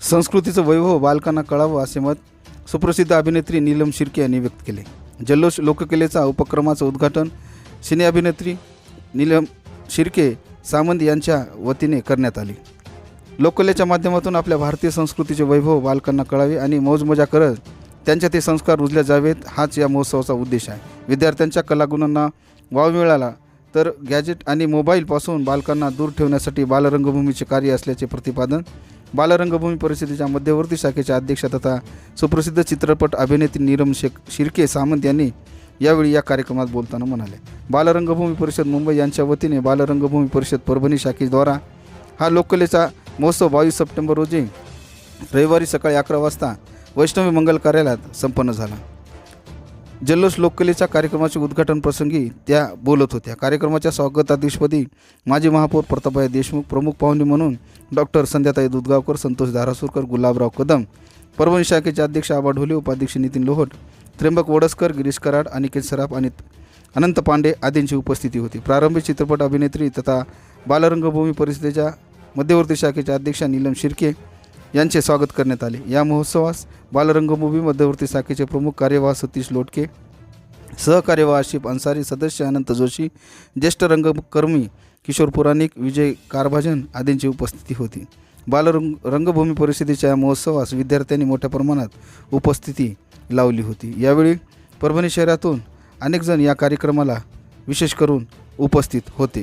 संस्कृतीचं वैभव बालकांना कळावं असे मत सुप्रसिद्ध अभिनेत्री नीलम शिर्के यांनी व्यक्त केले. जल्लोष लोककलेचा उपक्रमाचं उद्घाटन सिने अभिनेत्री नीलम शिर्के सामंत यांच्या वतीने करण्यात आले. लोककलेच्या माध्यमातून आपल्या भारतीय संस्कृतीचे वैभव बालकांना कळावे आणि मौजमजा करत त्यांच्या ते संस्कार रुजले जावेत हाच या महोत्सवाचा उद्देश आहे. विद्यार्थ्यांच्या कलागुणांना वाव मिळाला तर गॅजेट आणि मोबाईलपासून बालकांना दूर ठेवण्यासाठी बालरंगभूमीचे कार्य असल्याचे प्रतिपादन बालरंगभूमी परिषदेच्या मध्यवर्ती शाखेच्या अध्यक्ष तथा सुप्रसिद्ध चित्रपट अभिनेत्री नीरम शेख शिर्के सामंत यांनी यावेळी या कार्यक्रमात बोलताना म्हणाले. बालरंगभूमी परिषद मुंबई यांच्या वतीने बालरंगभूमी परिषद परभणी शाखेद्वारा हा लोककलेचा महोत्सव बावीस सप्टेंबर रोजी रविवारी सकाळी अकरा वाजता वैष्णवी मंगल कार्यालयात संपन्न झाला. जल्लोष लोककलेच्या कार्यक्रमाचे उद्घाटन प्रसंगी त्या बोलत होत्या. कार्यक्रमाच्या स्वागताधीशपदी माजी महापौर प्रतापभाई देशमुख प्रमुख पाहुणे म्हणून डॉक्टर संध्याताई दुधगावकर संतोष धारासुरकर गुलाबराव कदम परभणी शाखेचे अध्यक्ष आबा ढोले उपाध्यक्ष नितीन लोहट त्र्यंबक वडसकर गिरीश कराड अनिकेत सराफ आणि अनंत पांडे आदींची उपस्थिती होती. प्रारंभी चित्रपट अभिनेत्री तथा बालरंगभूमी परिषदेच्या मध्यवर्ती शाखेच्या अध्यक्षा नीलम शिर्के यांचे स्वागत करण्यात आले. या महोत्सवास बालरंगभूमी मध्यवर्ती शाखेचे प्रमुख कार्यवाह सतीश लोटके सहकार्यवाह आशिफ अन्सारी सदस्य अनंत जोशी ज्येष्ठ रंगकर्मी किशोर पुराणिक विजय कारभाजन आदींची उपस्थिती होती. बालरंग रंगभूमी परिषदेच्या या महोत्सवास विद्यार्थ्यांनी मोठ्या प्रमाणात उपस्थिती लावली होती. यावेळी परभणी शहरातून अनेकजण या कार्यक्रमाला विशेष करून उपस्थित होते.